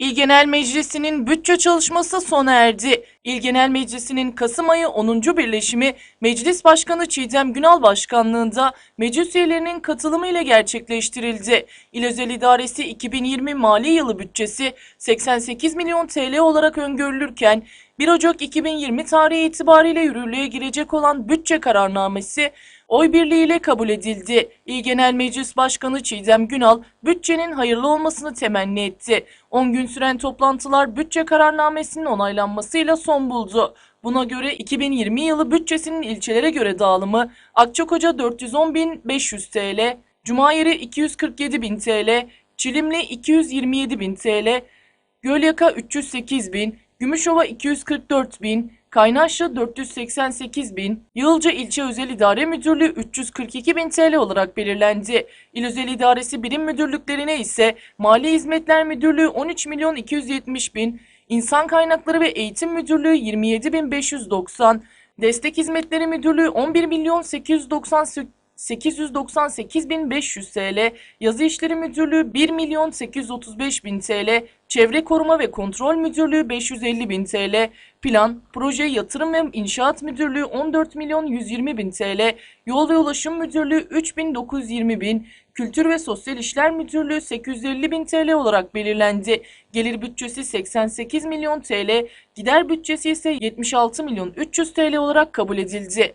İl Genel Meclisi'nin bütçe çalışması sona erdi. İl Genel Meclisi'nin Kasım ayı 10. birleşimi Meclis Başkanı Çiğdem Günal Başkanlığında meclis üyelerinin katılımıyla gerçekleştirildi. İl Özel İdaresi 2020 mali yılı bütçesi 88 milyon TL olarak öngörülürken 1 Ocak 2020 tarihi itibariyle yürürlüğe girecek olan bütçe kararnamesi oy birliğiyle kabul edildi. İl Genel Meclis Başkanı Çiğdem Günal bütçenin hayırlı olmasını temenni etti. 10 gün süren toplantılar bütçe kararnamesinin onaylanmasıyla son buldu. Buna göre 2020 yılı bütçesinin ilçelere göre dağılımı Akçakoca 410.500 TL, Cumayeri 247.000 TL, Çilimli 227.000 TL, Gölyaka 308 bin, Gümüşova 244 bin, Kaynaşlı 488 bin, Yığılca İlçe Özel İdare Müdürlüğü 342 bin TL olarak belirlendi. İl Özel İdaresi Birim Müdürlüklerine ise Mali Hizmetler Müdürlüğü 13 milyon 270 bin, İnsan Kaynakları ve Eğitim Müdürlüğü 27 bin 590, Destek Hizmetleri Müdürlüğü 11 milyon 898 898.500 TL, Yazı İşleri Müdürlüğü 1 milyon 835 bin TL, Çevre Koruma ve Kontrol Müdürlüğü 550 bin TL, Plan, Proje, Yatırım ve İnşaat Müdürlüğü 14 milyon 120 bin TL, Yol ve Ulaşım Müdürlüğü 3920 bin, Kültür ve Sosyal İşler Müdürlüğü 850 bin TL olarak belirlendi. Gelir bütçesi 88 milyon TL, gider bütçesi ise 76 milyon 300 TL olarak kabul edildi.